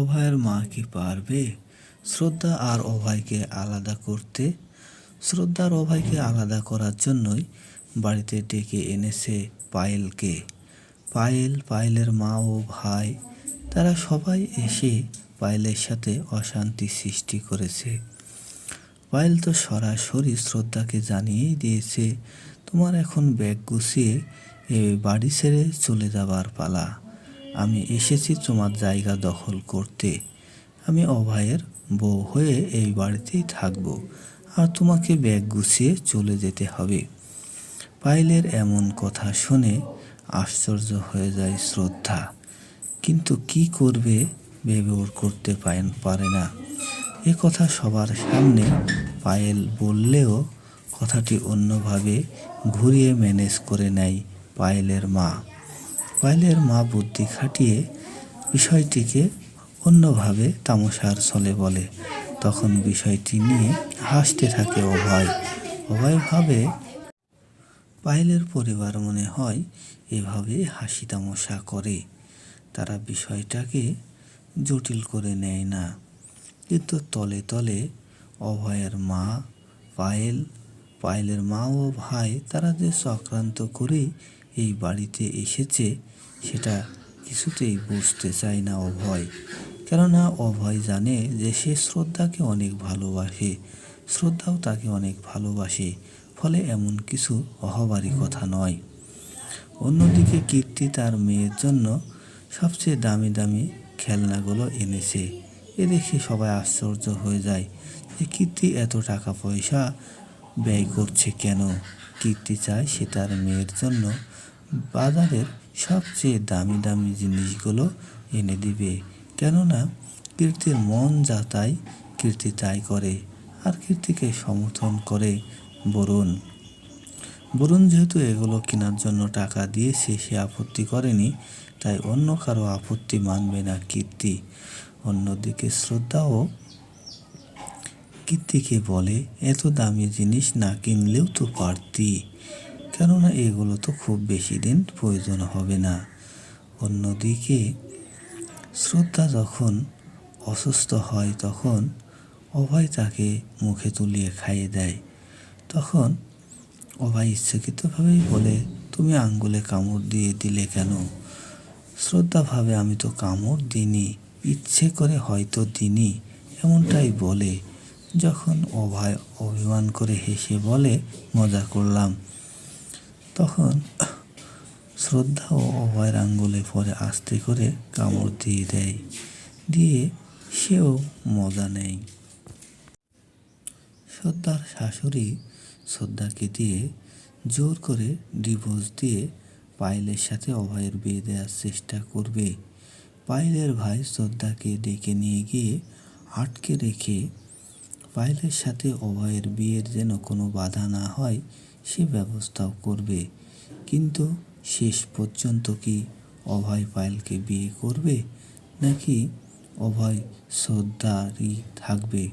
অভয়ের মা কি পারবে? শ্রদ্ধা আর অভয়কে আলাদা করতে? শ্রদ্ধার অভয়কে আলাদা করার জন্যই বাড়িতে ডেকে এনেছে পায়েলকে। পায়েল, পায়েলের মা ও ভাই, তারা সবাই এসে পায়েলের সাথে অশান্তি সৃষ্টি করেছে। পায়েল তো সরাসরি শ্রদ্ধাকে জানিয়েই দিয়েছে, তোমার এখন ব্যাগ গুছিয়ে এ বাড়ি ছেড়ে চলে যাবার পালা। আমি এসেছি তোমার জায়গা দখল করতে। আমি অভয়ের বউ হয়ে এই বাড়িতেই থাকব, আর তোমাকে ব্যাগ গুছিয়ে চলে যেতে হবে। পায়েলের এমন কথা শুনে আশ্চর্য হয়ে যায় শ্রদ্ধা। কিন্তু কি করবে ওর করতে পারেন- পারে না। এ কথা সবার সামনে পায়েল বললেও কথাটি অন্যভাবে ঘুরিয়ে ম্যানেজ করে নেয় পায়েলের মা। পায়েলের মা বুদ্ধি খাটিয়ে বিষয়টিকে অন্যভাবে তামাশার ছলে বলে। তখন বিষয়টি নিয়ে হাসতে থাকে অভয়। অভয় ভাবে, পায়েলের পরিবার মনে হয় এভাবে হাসি তামাশা করে। তারা বিষয়টাকে জটিল করে নেয় না। কিন্তু তলে তলে অভয়ের মা, পায়েল, পায়েলের মা ও ভাই তারা যে চক্রান্ত করে এই বাড়িতে এসেছে, সেটা কিছুতেই বুঝতে চায় না অভয়। কেননা অভয় জানে যে সে শ্রদ্ধাকে অনেক ভালোবাসে, শ্রদ্ধাও তাকে অনেক ভালোবাসে, ফলে এমন কিছু অহবারই কথা নয়। অন্যদিকে কীর্তি তার মেয়ের জন্য সবচেয়ে দামি দামি খেলনাগুলো এনেছে। এ দেখে সবাই আশ্চর্য হয়ে যায় যে কীর্তি এত টাকা পয়সা ব্যয় করছে কেন? কীর্তি চায় সে তার মেয়ের জন্য বাজারের সবচেয়ে দামি দামি জিনিসগুলো এনে দিবে। কেননা, কীর্তির মন যা তাই, কীর্তি তাই করে, আর কীর্তিকে সমর্থন করে বরুণ। বরুণ যেহেতু এগুলো কেনার জন্য টাকা দিয়েছে সে আপত্তি করেনি, তাই অন্য কারও আপত্তি মানবে না কীর্তি। অন্যদিকে শ্রদ্ধাও কীর্তিকে বলে, এত দামি জিনিস না কিনলেও তো পারতি। কেননা এগুলো তো খুব বেশি দিন প্রয়োজন হবে না। অন্যদিকে শ্রদ্ধা যখন অসুস্থ হয়, তখন অভয় তাকে মুখে তুলিয়ে খাইয়ে দেয়। তখন অভয় ইচ্ছাকৃতভাবেই বলে, তুমি আঙ্গুলে কামড় দিয়ে দিলে কেন? শ্রদ্ধাভাবে আমি তো কামড় দিইনি, ইচ্ছে করে হয়তো দিনি এমনটাই বলে। যখন অভয় অভিমান করে হেসে বলে, মজা করলাম। তখন শ্রদ্ধা ও অভয়ের আঙ্গুলে পরে আস্তে করে কামড় দিয়ে দেয়। দিয়ে সেও মজা নেয়। শ্রদ্ধার শাশুড়ি শ্রদ্ধাকে দিয়ে জোর করে ডিভোর্স দিয়ে পায়েলের সাথে অভয়ের বিয়ে দেওয়ার চেষ্টা করবে। পায়েলের ভাই শ্রদ্ধাকে ডেকে নিয়ে গিয়ে আটকে রেখে পায়েলের সাথে অভয়ের বিয়ের যেন কোনো বাধা না হয়, সে ব্যবস্থাও করবে। কিন্তু শেষ পর্যন্ত কি অভয় পায়েলকে বিয়ে করবে, নাকি অভয় শ্রদ্ধারই থাকবে?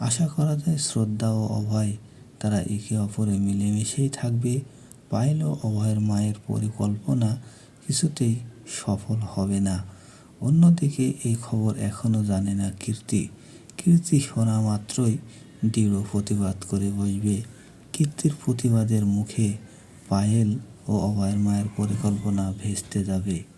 আশা করা যায় শ্রদ্ধা ও অভয় তারা একে অপরে মিলেমিশেই থাকবে। পায়েল ও অভয়ের মায়ের পরিকল্পনা কিছুতেই সফল হবে না। অন্যদিকে এই খবর এখনও জানে না কীর্তি। কীর্তি শোনা মাত্রই দৃঢ় প্রতিবাদ করে বসবে। কীর্তির প্রতিবাদের মুখে পায়েল ও অভয়ের মায়ের পরিকল্পনা ভেস্তে যাবে।